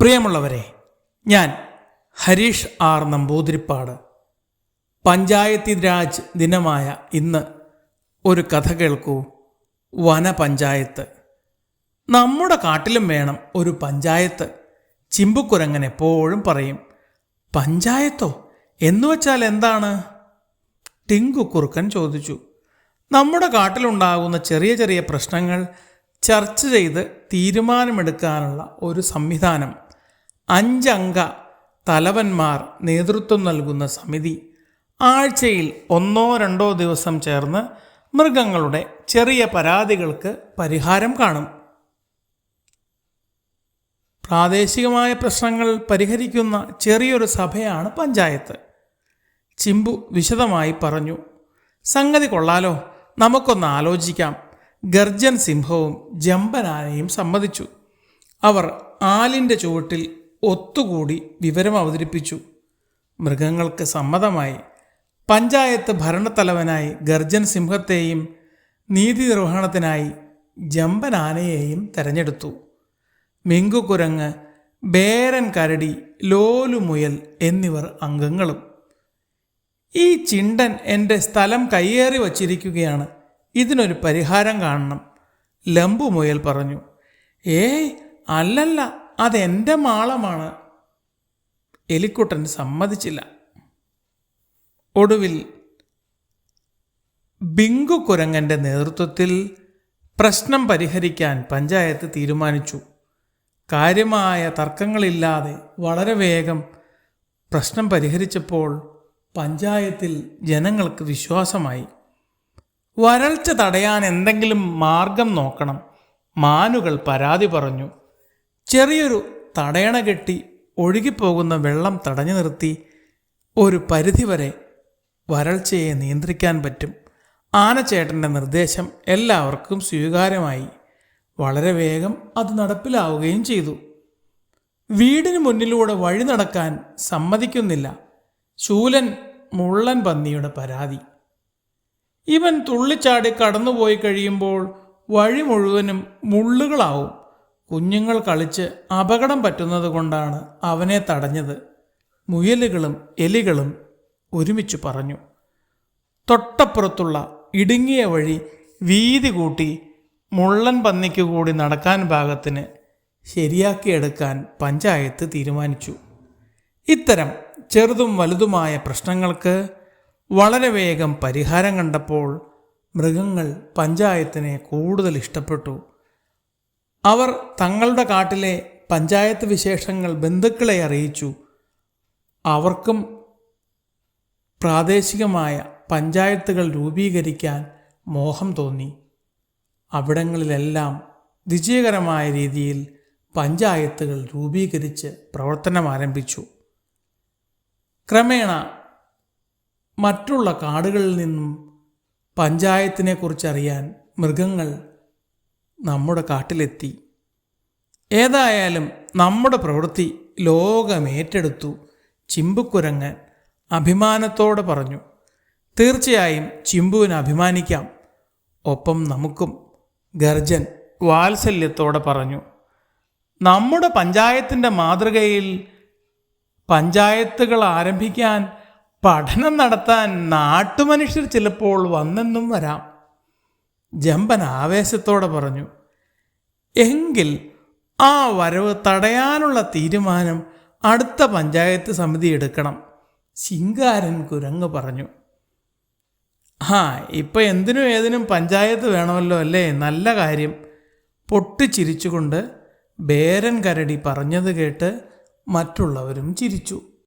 പ്രിയമുള്ളവരെ ഞാൻ ഹരീഷ് ആർ നമ്പൂതിരിപ്പാട്. പഞ്ചായത്തി രാജ് ദിനമായ ഇന്ന് ഒരു കഥ കേൾക്കൂ. വനപഞ്ചായത്ത്. നമ്മുടെ കാട്ടിലും വേണം ഒരു പഞ്ചായത്ത്. ചിമ്പുക്കുരങ്ങൻ എപ്പോഴും പറയും പഞ്ചായത്തോ? എന്നു വച്ചാൽ എന്താണ്? ടിങ്കു കുറുക്കൻ ചോദിച്ചു. നമ്മുടെ കാട്ടിലുണ്ടാകുന്ന ചെറിയ ചെറിയ പ്രശ്നങ്ങൾ ചർച്ച ചെയ്ത് തീരുമാനമെടുക്കാനുള്ള ഒരു സംവിധാനം അഞ്ചംഗ തലവന്മാർ നേതൃത്വം നൽകുന്ന സമിതി ആഴ്ചയിൽ ഒന്നോ രണ്ടോ ദിവസം ചേർന്ന് മൃഗങ്ങളുടെ ചെറിയ പരാതികൾക്ക് പരിഹാരം കാണും. പ്രാദേശികമായ പ്രശ്നങ്ങൾ പരിഹരിക്കുന്ന ചെറിയൊരു സഭയാണ് പഞ്ചായത്ത്. ചിമ്പു വിശദമായി പറഞ്ഞു സംഗതി കൊള്ളാലോ നമുക്കൊന്ന് ആലോചിക്കാം. ഗർജൻ സിംഹവും ജമ്പനാനയും സമ്മതിച്ചു. അവർ ആലിന്റെ ചുവട്ടിൽ ഒത്തുകൂടി വിവരം അവതരിപ്പിച്ചു. മൃഗങ്ങൾക്ക് സമ്മതമായി പഞ്ചായത്ത് ഭരണത്തലവനായി ഗർജൻ സിംഹത്തെയും നീതി നിർവഹണത്തിനായി ജമ്പനാനയെയും തെരഞ്ഞെടുത്തു. മിങ്കുകുരങ്ങ് ബേരൻ കരടി ലോലുമുയൽ എന്നിവർ അംഗങ്ങളും. ഈ ചിണ്ടൻ എന്റെ സ്ഥലം കയ്യേറി വച്ചിരിക്കുകയാണ്. ഇതിനൊരു പരിഹാരം കാണണം ലംബുമുയൽ പറഞ്ഞു. ഏയ് അല്ലല്ല അതെന്റെ മാളമാണ്. എലിക്കുട്ടൻ സമ്മതിച്ചില്ല. ഒടുവിൽ ബിങ്കു കുരങ്ങന്റെ നേതൃത്വത്തിൽ പ്രശ്നം പരിഹരിക്കാൻ പഞ്ചായത്ത് തീരുമാനിച്ചു. കാര്യമായ തർക്കങ്ങളില്ലാതെ വളരെ വേഗം പ്രശ്നം പരിഹരിച്ചപ്പോൾ പഞ്ചായത്തിൽ ജനങ്ങൾക്ക് വിശ്വാസമായി. വരൾച്ച തടയാൻ എന്തെങ്കിലും മാർഗം നോക്കണം മാനുകൾ പരാതി പറഞ്ഞു. ചെറിയൊരു തടയണ കെട്ടി ഒഴുകിപ്പോകുന്ന വെള്ളം തടഞ്ഞു നിർത്തി ഒരു പരിധിവരെ വരൾച്ചയെ നിയന്ത്രിക്കാൻ പറ്റും. ആനച്ചേട്ടന്റെ നിർദ്ദേശം എല്ലാവർക്കും സ്വീകാര്യമായി. വളരെ വേഗം അത് നടപ്പിലാവുകയും ചെയ്തു. വീടിന് മുന്നിലൂടെ വഴി നടക്കാൻ സമ്മതിക്കുന്നില്ല. ശൂലൻ മുള്ളൻ പന്നിയുടെ പരാതി. ഇവൻ തുള്ളിച്ചാടി കടന്നുപോയി കഴിയുമ്പോൾ വഴി മുഴുവനും മുള്ളുകളാവും. കുഞ്ഞുങ്ങൾ കളിച്ച് അപകടം പറ്റുന്നത് കൊണ്ടാണ് അവനെ തടഞ്ഞത്. മുയലുകളും എലികളും ഒരുമിച്ച് പറഞ്ഞു. തൊട്ടപ്പുറത്തുള്ള ഇടുങ്ങിയ വഴി വീതി കൂട്ടി മുള്ളൻ പന്നിക്ക് കൂടി നടക്കാൻ പാകത്തിന് ശരിയാക്കിയെടുക്കാൻ പഞ്ചായത്ത് തീരുമാനിച്ചു. ഇത്തരം ചെറുതും വലുതുമായ പ്രശ്നങ്ങൾക്ക് വളരെ വേഗം പരിഹാരം കണ്ടപ്പോൾ മൃഗങ്ങൾ പഞ്ചായത്തിനെ കൂടുതൽ ഇഷ്ടപ്പെട്ടു. അവർ തങ്ങളുടെ കാട്ടിലെ പഞ്ചായത്ത് വിശേഷങ്ങൾ ബന്ധുക്കളെ അറിയിച്ചു. അവർക്കും പ്രാദേശികമായ പഞ്ചായത്തുകൾ രൂപീകരിക്കാൻ മോഹം തോന്നി. അവിടങ്ങളിലെല്ലാം വിജയകരമായ രീതിയിൽ പഞ്ചായത്തുകൾ രൂപീകരിച്ച് പ്രവർത്തനം ആരംഭിച്ചു. ക്രമേണ മറ്റുള്ള കാടുകളിൽ നിന്നും പഞ്ചായത്തിനെക്കുറിച്ചറിയാൻ മൃഗങ്ങൾ നമ്മുടെ കാട്ടിലെത്തി. ഏതായാലും നമ്മുടെ പ്രവൃത്തി ലോകമേറ്റെടുത്തു ചിമ്പുക്കുരങ്ങൻ അഭിമാനത്തോടെ പറഞ്ഞു. തീർച്ചയായും ചിമ്പുവിന് അഭിമാനിക്കാം. ഒപ്പം നമുക്കും ഗർജൻ വാത്സല്യത്തോടെ പറഞ്ഞു. നമ്മുടെ പഞ്ചായത്തിന്റെ മാതൃകയിൽ പഞ്ചായത്തുകൾ ആരംഭിക്കാൻ പഠനം നടത്താൻ നാട്ടുമനുഷ്യർ ചിലപ്പോൾ വന്നെന്നും വരാം. ജമ്പൻ ആവേശത്തോടെ പറഞ്ഞു എങ്കിൽ ആ വരവ് തടയാനുള്ള തീരുമാനം അടുത്ത പഞ്ചായത്ത് സമിതി എടുക്കണം ശിങ്കാരൻ കുരങ്ങ് പറഞ്ഞു. ആ ഇപ്പം എന്തിനും ഏതിനും പഞ്ചായത്ത് വേണമല്ലോ അല്ലേ? നല്ല കാര്യം. പൊട്ടിച്ചിരിച്ചുകൊണ്ട് ബേരൻ കരടി പറഞ്ഞത് കേട്ട് മറ്റുള്ളവരും ചിരിച്ചു.